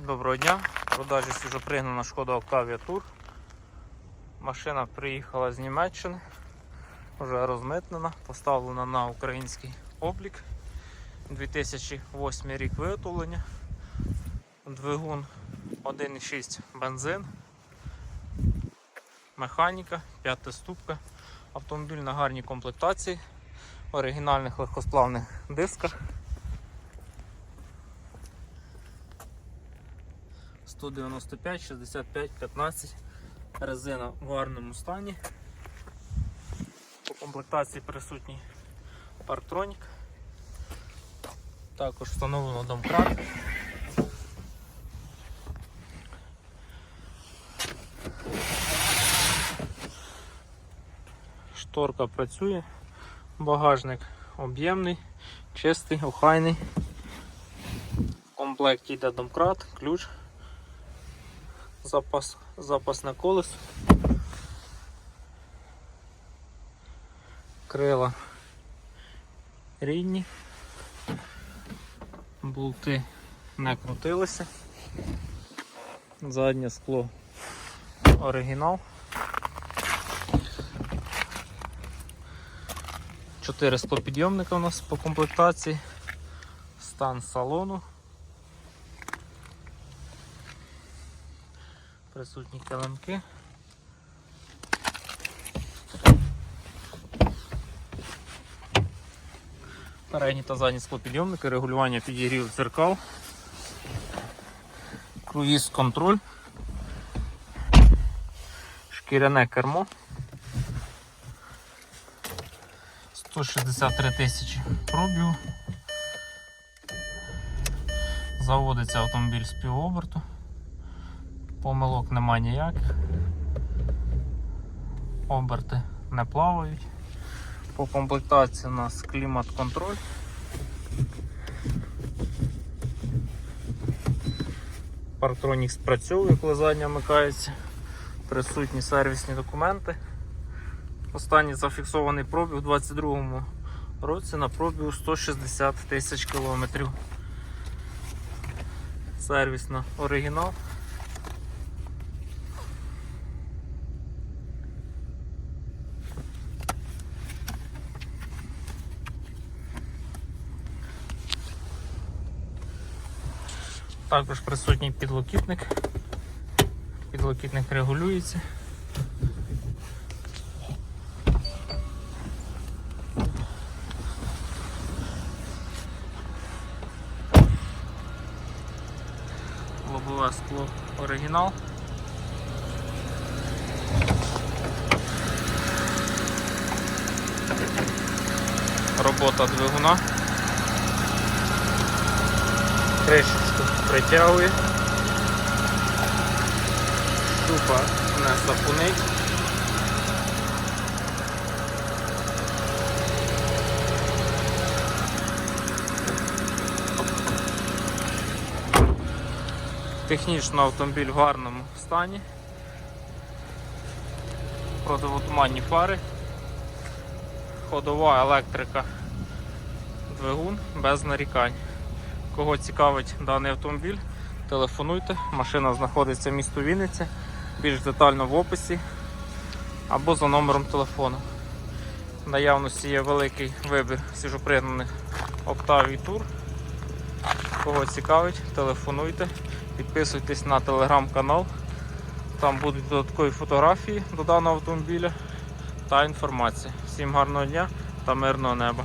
Доброго дня. Продажі свіжопригнана шкода Octavia Tour. Машина приїхала з Німеччини, вже розмитнена, поставлена на український облік. 2008 рік виготовлення. Двигун 1,6 бензин, механіка, п'ята ступка. Автомобіль на гарній комплектації, оригінальних легкосплавних дисках. 195, 65, 15. Резина в гарному стані. По комплектації присутній парктронік. Також встановлено домкрат. Шторка працює, багажник об'ємний, чистий, охайний. В комплекті йде домкрат, ключ запас, запасне колесо. Крила рідні, болти не крутилися. Заднє скло оригінал. Чотири склопідйомника у нас по комплектації, стан салону. Присутні килимки. Передні та задні склопідйомники, регулювання підігрів дзеркал, круїз контроль, шкіряне кермо. 163 тисячі пробігу. Заводиться автомобіль з півоберту. Помилок немає ніяких. Оберти не плавають. По комплектації у нас клімат-контроль. Парктронік спрацьовує, коли задня вмикається. Присутні сервісні документи. Останній зафіксований пробіг у 2022 році на пробігу 160 тисяч кілометрів. Сервісно оригінал. Також присутній підлокітник. Підлокітник регулюється. Лобове скло оригінал. Робота двигуна. Кришечку притягує. Щупа не сапунить. Технічно автомобіль в гарному стані. Противотуманні фари, ходова електрика, двигун без нарікань. Кого цікавить даний автомобіль, телефонуйте. Машина знаходиться в місті Вінниця, більш детально в описі або за номером телефону. В наявності є великий вибір свіжопригнаних Octavia Tour. Кого цікавить, телефонуйте, підписуйтесь на телеграм-канал. Там будуть додаткові фотографії до даного автомобіля та інформація. Всім гарного дня та мирного неба!